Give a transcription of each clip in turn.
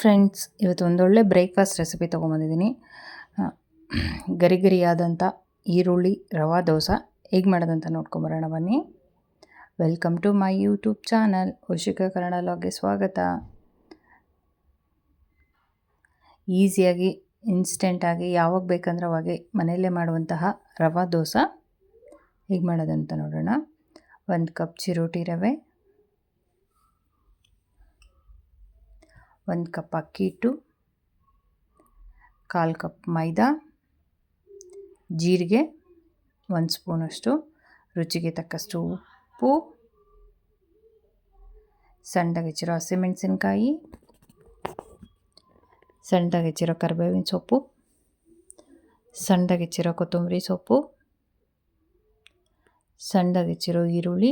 Friends, ಇವತ್ತು ಒಂದೊಳ್ಳೆ breakfast recipe ತೊಗೊಂಬಂದಿದ್ದೀನಿ ಗರಿ ಗರಿಯಾದಂಥ ಈರುಳ್ಳಿ, ರವಾ, ದೋಸೆ ಹೇಗೆ ಮಾಡೋದಂತ ನೋಡ್ಕೊಂಬರೋಣ ಬನ್ನಿ. Welcome to my YouTube channel. Ushika Kannada ಲಾಗ್ಗೆ ಸ್ವಾಗತ. ಈಸಿಯಾಗಿ, ಇನ್ಸ್ಟೆಂಟಾಗಿ, ಯಾವಾಗ ಬೇಕಂದ್ರೆ ಅವಾಗೆ ಮನೆಯಲ್ಲೇ ಮಾಡುವಂತಹ ರವಾ, ದೋಸೆ ಹೇಗೆ ಮಾಡೋದಂತ ನೋಡೋಣ. ಒಂದು ಕಪ್ ಚಿರೋಟಿ ರವೆ ಒಂದು ಕಪ್ ಅಕ್ಕಿ ಹಿಟ್ಟು, ಕಾಲು ಕಪ್ ಮೈದಾ, ಜೀರಿಗೆ, ಒಂದು ಸ್ಪೂನಷ್ಟು ರುಚಿಗೆ ತಕ್ಕಷ್ಟು ಉಪ್ಪು ಸಣ್ಣದಾಗಿ ಹೆಚ್ಚಿರೋ ಹಸಿಮೆಣಸಿನ್ಕಾಯಿ ಸಣ್ಣದಾಗಿ ಕರಿಬೇವಿನ ಸೊಪ್ಪು ಸಣ್ಣದಾಗಿ ಕೊತ್ತಂಬರಿ ಸೊಪ್ಪು ಸಣ್ಣದಾಗಿ ಹೆಚ್ಚಿರೋ ಈರುಳ್ಳಿ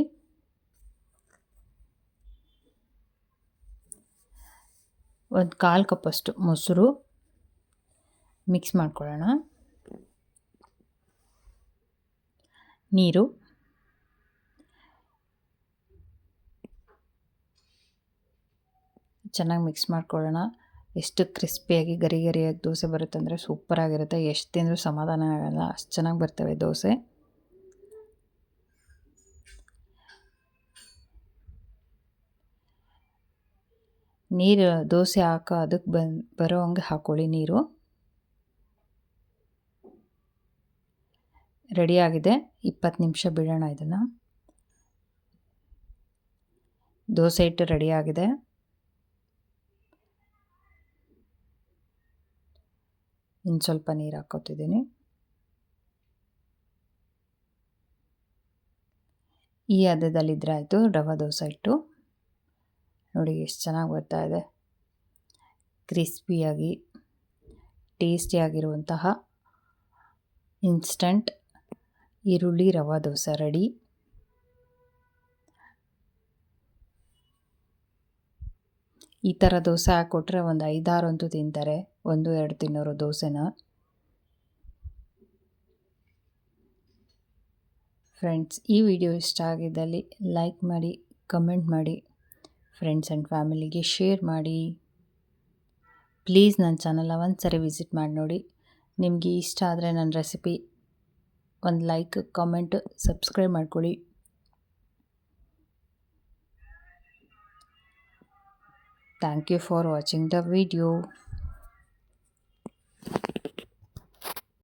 ಒಂದು ಕಾಲು ಕಪ್ಪಷ್ಟು ಮೊಸರು ಮಿಕ್ಸ್ ಮಾಡ್ಕೊಳ್ಳೋಣ. ನೀರು. ಚೆನ್ನಾಗಿ ಮಿಕ್ಸ್ ಮಾಡ್ಕೊಳ್ಳೋಣ. ಎಷ್ಟು ಕ್ರಿಸ್ಪಿಯಾಗಿ, ಗರಿ ಗರಿಯಾಗಿ ದೋಸೆ ಬರುತ್ತೆ ಅಂದರೆ ಸೂಪರಾಗಿರುತ್ತೆ. ಎಷ್ಟು ತಿಂದರೂ ಸಮಾಧಾನ ಆಗಲ್ಲ. ಅಷ್ಟು ಚೆನ್ನಾಗಿ ಬರ್ತವೆ ದೋಸೆ. ನೀರು ದೋಸೆ ಹಾಕೋ ಅದಕ್ಕೆ ಬನ್ ಬರೋ ಹಂಗೆ ಹಾಕ್ಕೊಳ್ಳಿ ನೀರು. ರೆಡಿಯಾಗಿದೆ ಇಪ್ಪತ್ತು ನಿಮಿಷ ಬಿಡೋಣ ಇದನ್ನು. ದೋಸೆ ಹಿಟ್ಟು ರೆಡಿಯಾಗಿದೆ ಇನ್ನು ಸ್ವಲ್ಪ ನೀರು ಹಾಕೋತಿದ್ದೀನಿ ಈ ಹದದಲ್ಲಿದ್ದರೆ ಆಯಿತು ರವೆ ದೋಸೆ ಹಿಟ್ಟು. ನೋಡಿ ಎಷ್ಟು ಚೆನ್ನಾಗಿ ಬರ್ತಾ ಇದೆ. ಕ್ರಿಸ್ಪಿಯಾಗಿ, ಟೇಸ್ಟಿಯಾಗಿರುವಂತಹ ಇನ್ಸ್ಟಂಟ್ ಈರುಳ್ಳಿ ರವೆ ದೋಸೆ ರೆಡಿ. ಈ ಥರ ದೋಸೆ ಹಾಕ್ಕೊಟ್ರೆ ಒಂದು ಐದಾರು ಅಂತೂ ತಿಂತಾರೆ, ಒಂದು, ಎರಡು ತಿನ್ನೋರು ದೋಸೆನ. ಫ್ರೆಂಡ್ಸ್ ಈ ವಿಡಿಯೋ ಇಷ್ಟ ಆಗಿದ್ದಲ್ಲಿ ಲೈಕ್ ಮಾಡಿ ಕಮೆಂಟ್ ಮಾಡಿ. ಫ್ರೆಂಡ್ಸ್ ಆ್ಯಂಡ್ ಫ್ಯಾಮಿಲಿಗೆ ಶೇರ್ ಮಾಡಿ. ಪ್ಲೀಸ್ ನನ್ನ ಚಾನಲ್ನ ಒಂದು ಸರಿ ವಿಸಿಟ್ ಮಾಡಿ ನೋಡಿ. ನಿಮಗೆ ಇಷ್ಟ ಆದರೆ ನನ್ನ ರೆಸಿಪಿ ಒಂದು ಲೈಕ್ ಕಾಮೆಂಟ್ ಸಬ್ಸ್ಕ್ರೈಬ್ ಮಾಡ್ಕೊಳ್ಳಿ. Thank you for watching the video